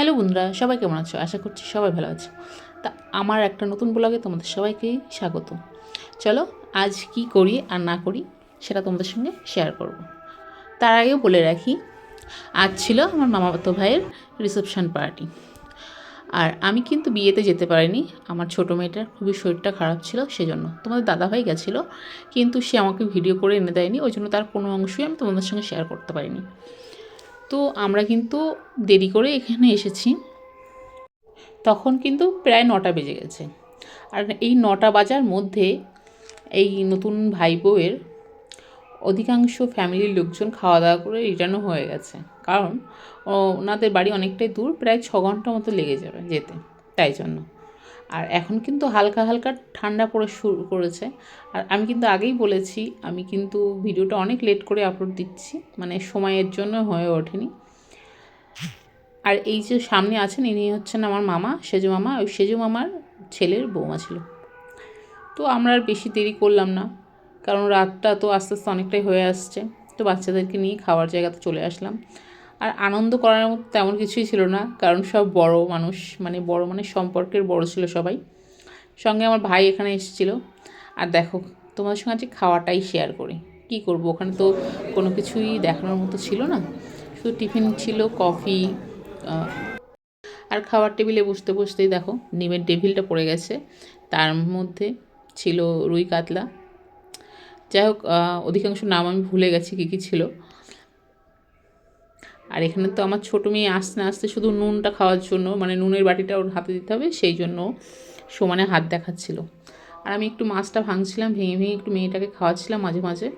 Hello বন্ধুরা, সবাই কেমন আছো? আশা করছি সবাই ভালো আছো। তা আমার একটা নতুন ব্লগে তোমাদের সবাইকেই স্বাগত। চলো, আজ কি করি আর না করি সেটা তোমাদের সঙ্গে শেয়ার করব। তার আগে বলে রাখি, আজ ছিল আমার মামাতো ভাইয়ের রিসেপশন পার্টি আর আমি কিন্তু বিয়েতে যেতে পারিনি, আমার ছোটো মেয়েটার খুবই শরীরটা খারাপ ছিল সেজন্য। তোমাদের দাদাভাই গেছিল, কিন্তু সে আমাকে ভিডিও করে এনে দেয়নি, ওই জন্য তার কোনো অংশই আমি তোমাদের সঙ্গে শেয়ার করতে পারিনি। তো আমরা কিন্তু দেরি করে এখানে এসেছি। তখন কিন্তু প্রায় নটা বেজে গেছে। আর এই নটা বাজার মধ্যে এই নতুন ভাই বউয়ের অধিকাংশ ফ্যামিলির লোকজন খাওয়া দাওয়া করে রিটার্নও হয়ে গেছে। কারণ ওনাদের বাড়ি অনেকটাই দূর, প্রায় ছ ঘণ্টা মতো লেগে যাবে যেতে। তাই জন্য। আর এখন কিন্তু হালকা হালকা ঠান্ডা পড়ে শুরু করেছে। আর আমি কিন্তু আগেই বলেছি, আমি কিন্তু ভিডিওটা অনেক লেট করে আপলোড দিচ্ছি মানে সময়ের জন্য হয়ে ওঠেনি। আর এই যে সামনে আছেন, ইনি হচ্ছেন আমার মামা, সেজু মামা। ওই সেজু মামার ছেলের বৌমা ছিল। তো আমরা আর বেশি দেরি করলাম না, কারণ রাতটা তো আস্তে আস্তে অনেকটাই হয়ে আসছে। তো বাচ্চাদেরকে নিয়ে খাওয়ার জায়গাতে চলে আসলাম। আর আনন্দ করার মতো তেমন কিছুই ছিল না, কারণ সব বড় মানুষ মানে বড় মানে সম্পর্কের বড় ছিল সবাই। সঙ্গে আমার ভাই এখানে এসেছিল। আর দেখো, তোমাদের সঙ্গে আজকে খাওয়াটাই শেয়ার করি। কি করব? ওখানে তো কোনো কিছুই দেখানোর মতো ছিল না। শুধু টিফিন ছিল, কফি আর খাবার টেবিলে বসতে বসতেই দেখো নিমের টেবিলটা পড়ে গেছে। তার মধ্যে ছিল রুই কাতলা। যাই হোক অধিকাংশ নাম আমি ভুলে গেছি কী কী ছিল। আর এখানে তো আমার ছোটো মেয়ে আসতে না আসতে শুধু নুনটা খাওয়ার জন্য মানে নুনের বাটিটা ওর হাতে দিতে হবে, সেই জন্য সমানে হাত দেখাচ্ছিল। আর আমি একটু মাছটা ভাঙছিলাম, ভেঙে ভেঙে একটু মেয়েটাকে খাওয়াচ্ছিলাম মাঝে মাঝে।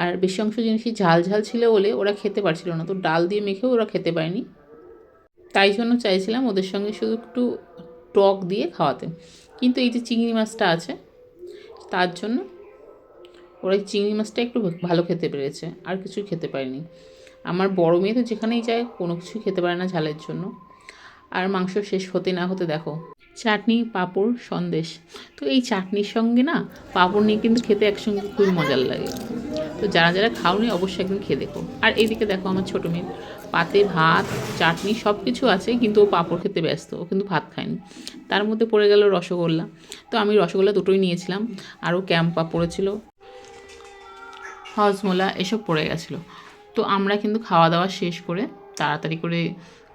আর বেশি অংশ জিনিসই ঝাল ঝাল ছিল বলে ওরা খেতে পারছিল না, তো ডাল দিয়ে মেখেও ওরা খেতে পায়নি তাই জন্য চাইছিলাম ওদের সঙ্গে শুধু একটু টক দিয়ে খাওয়াতে। কিন্তু এই যে চিংড়ি মাছটা আছে, তার জন্য ওরা চিংড়ি মাছটা একটু ভালো খেতে পেরেছে, আর কিছুই খেতে পারেনি। আমার বড় মেয়ে তো যেখানেই যায়, কোনো কিছুই খেতে পারে না ঝালের জন্য। আর মাংস শেষ হতে না হতে দেখো, চাটনি, পাঁপড়, সন্দেশ। তো এই চাটনির সঙ্গে না, পাঁপড় নিয়ে কিন্তু খেতে একসঙ্গে খুবই মজার লাগে। তো যারা যারা খাওনি অবশ্যই একদিন খেয়ে দেখো। আর এইদিকে দেখো আমার ছোটো মেয়ে, পাতে ভাত, চাটনি সব কিছু আছে, কিন্তু ও পাঁপড় খেতে ব্যস্ত, ও কিন্তু ভাত খায়নি। তার মধ্যে পড়ে গেল রসগোল্লা। তো আমি রসগোল্লা দুটোই নিয়েছিলাম আরও ক্যাম্পা পড়েছিল, হজমোলা, এসব পড়ে গেছিল। তো আমরা কিন্তু খাওয়া দাওয়া শেষ করে তাড়াতাড়ি করে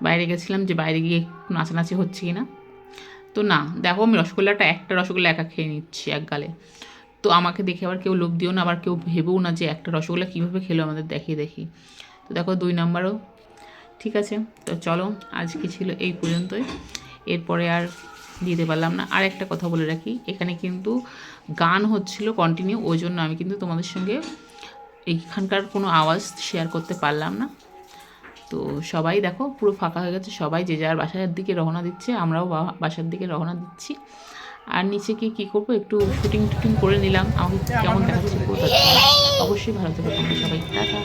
বাইরে গেছিলাম যে বাইরে গিয়ে নাচানাচি হচ্ছে কি না তো না, দেখো আমি রসগোল্লাটা একটা রসগোল্লা একা খেয়ে নিচ্ছি এক গালে। তো আমাকে দেখে আবার কেউ লোভ দিও না, আবার কেউ ভেবেও না যে একটা রসগোল্লা কীভাবে খেলো আমাদের দেখিয়ে দেখি। তো দেখো দুই নাম্বারও। ঠিক আছে, তো চলো আজকে ছিল এই পর্যন্তই। এরপরে আর দিতে পারলাম না। আর একটা কথা বলে রাখি, এখানে কিন্তু গান হচ্ছিল কন্টিনিউ ওই জন্য আমি কিন্তু তোমাদের সঙ্গে এইখানকার কোনো আওয়াজ শেয়ার করতে পারলাম না। তো সবাই দেখো, পুরো ফাঁকা হয়ে গেছে। সবাই যে যার বাসার দিকে রওনা দিচ্ছে, আমরাও বাসার দিকে রওনা দিচ্ছি। আর নিচে গিয়ে কী করব? একটু শুটিং টুটিং করে নিলাম। আমাকে কেমন দেখাচ্ছে অবশ্যই ভালো থাকবে সবাই। টাটা।